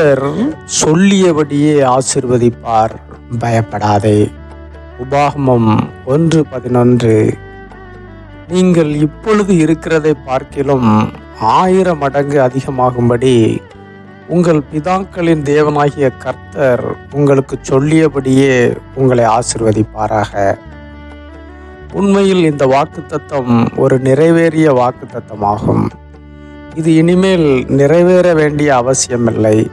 கர்த்தர் சொல்லியபடியே ஆசிர்வதிப்பார். பயப்படாதே. உபாகமம் ஒன்று பதினொன்று. நீங்கள் இப்பொழுது இருக்கிறதை பார்க்கிலும் ஆயிரம் மடங்கு அதிகமாகும்படி உங்கள் பிதாக்களின் தேவனாகிய கர்த்தர் உங்களுக்கு சொல்லியபடியே உங்களை ஆசிர்வதிப்பாராக. உண்மையில் இந்த வாக்குத்தத்தம் ஒரு நிறைவேறிய வாக்குத்தத்தமாகும். இது இனிமேல் நிறைவேற வேண்டிய அவசியமில்லை.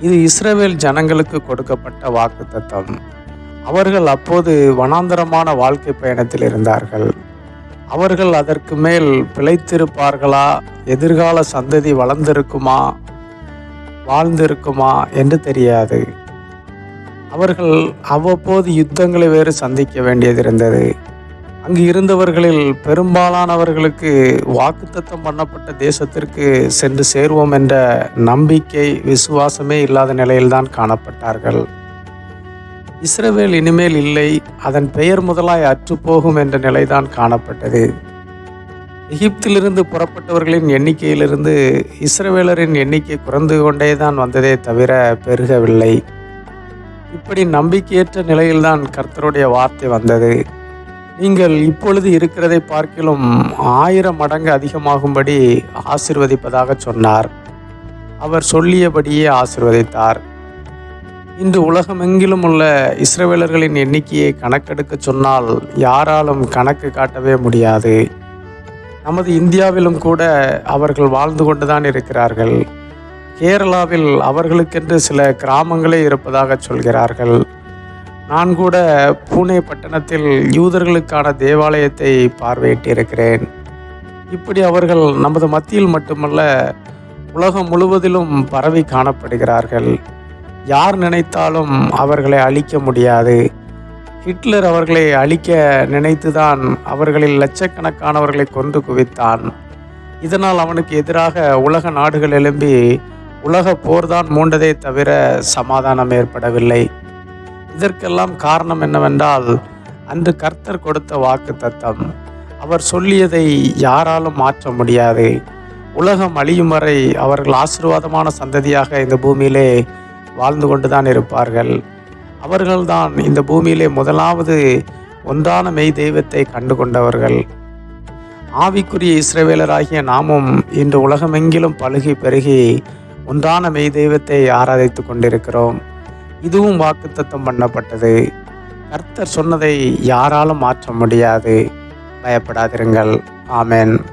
இது இஸ்ரேவேல் ஜனங்களுக்கு கொடுக்கப்பட்ட வாக்குத்தத்தம். அவர்கள் அப்போது வனாந்தரமான வாழ்க்கை பயணத்தில் இருந்தார்கள். அவர்கள் அதற்கு மேல் பிழைத்திருப்பார்களா? எதிர்கால சந்ததி வளர்ந்திருக்குமா? வாழ்ந்திருக்குமா? என்று தெரியாது. அவர்கள் அவ்வப்போது யுத்தங்களை வேறு சந்திக்க வேண்டியது இருந்தது அங்கு இருந்தவர்களில் பெரும்பாலானவர்களுக்கு வாக்குத்தத்தம் பண்ணப்பட்ட தேசத்திற்கு சென்று சேருவோம் என்ற நம்பிக்கை விசுவாசமே இல்லாத நிலையில்தான் காணப்பட்டார்கள். இஸ்ரவேல் இனிமேல் இல்லை அதன் பெயர் முதலாய் அற்றுப்போகும் என்ற நிலைதான் காணப்பட்டது. எகிப்திலிருந்து புறப்பட்டவர்களின் எண்ணிக்கையிலிருந்து இஸ்ரவேலரின் எண்ணிக்கை குறைந்து கொண்டே தான் வந்ததே தவிர பெருகவில்லை. இப்படி நம்பிக்கையற்ற நிலையில்தான் கர்த்தருடைய வார்த்தை வந்தது. நீங்கள் இப்பொழுது இருக்கிறதை பார்க்கிலும் ஆயிரம் மடங்கு அதிகமாகும்படி ஆசிர்வதிப்பதாக சொன்னார். அவர் சொல்லியபடியே ஆசிர்வதித்தார். இன்று உலகமெங்கிலும் உள்ள இஸ்ரவேலர்களின் எண்ணிக்கையை கணக்கெடுக்க சொன்னால் யாராலும் கணக்கு காட்டவே முடியாது. நமது இந்தியாவிலும் கூட அவர்கள் வாழ்ந்து கொண்டுதான் இருக்கிறார்கள். கேரளாவில் அவர்களுக்கென்று சில கிராமங்களே இருப்பதாக சொல்கிறார்கள். நான் கூட பூனே பட்டணத்தில் யூதர்களுக்கான தேவாலயத்தை பார்வையிட்டிருக்கிறேன். இப்படி அவர்கள் நமது மத்தியில் மட்டுமல்ல உலகம் முழுவதிலும் பரவி காணப்படுகிறார்கள். யார் நினைத்தாலும் அவர்களை அழிக்க முடியாது. ஹிட்லர் அவர்களை அழிக்க நினைத்துதான் அவர்களில் லட்சக்கணக்கானவர்களை கொண்டு குவித்தான். இதனால் அவனுக்கு எதிராக உலக நாடுகள் எழும்பி உலக போர்தான் மூண்டதே தவிர சமாதானம் ஏற்படவில்லை. இதற்கெல்லாம் காரணம் என்னவென்றால் அன்று கர்த்தர் கொடுத்த வாக்கு தத்தம். அவர் சொல்லியதை யாராலும் மாற்ற முடியாது. உலகம் அழியும் வரை அவர்கள் ஆசீர்வாதமான சந்ததியாக இந்த பூமியிலே வாழ்ந்து கொண்டு தான் இருப்பார்கள். அவர்கள்தான் இந்த பூமியிலே முதலாவது ஒன்றான மெய் தெய்வத்தை கண்டு கொண்டவர்கள் ஆவிக்குரிய இஸ்ரவேலராகிய நாமும் இன்று உலகமெங்கிலும் பழுகி பெருகி ஒன்றான மெய் தெய்வத்தை ஆராதித்து கொண்டிருக்கிறோம். இதுவும் வாக்குத்தத்தம் பண்ணப்பட்டது. கர்த்தர் சொன்னதை யாராலும் மாற்ற முடியாது. பயப்படாதிருங்கள். ஆமேன்.